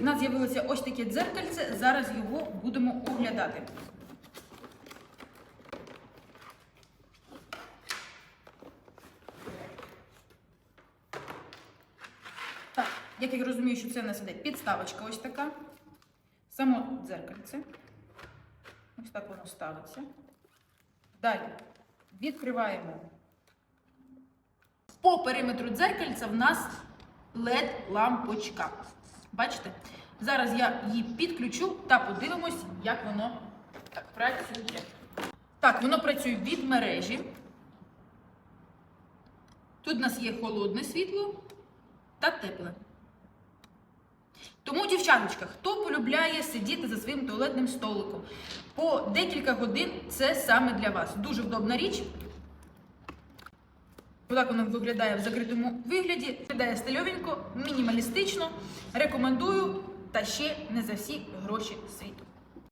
в нас з'явилося ось таке дзеркальце. Зараз його будемо оглядати. Так, як я розумію, що це в нас іде підставочка ось така. Само дзеркальце. Ось так воно ставиться. Далі відкриваємо. По периметру дзеркальця в нас LED-лампочка. Бачите? Зараз я її підключу та подивимось, як воно так працює. Так, воно працює від мережі. Тут у нас є холодне світло та тепле. Тому, дівчаточка, хто полюбляє сидіти за своїм туалетним столиком по декілька годин, це саме для вас. Дуже вдобна річ. Отак воно виглядає в закритому вигляді. Виглядає стильовенько, мінімалістично. Рекомендую, та ще не за всі гроші світу.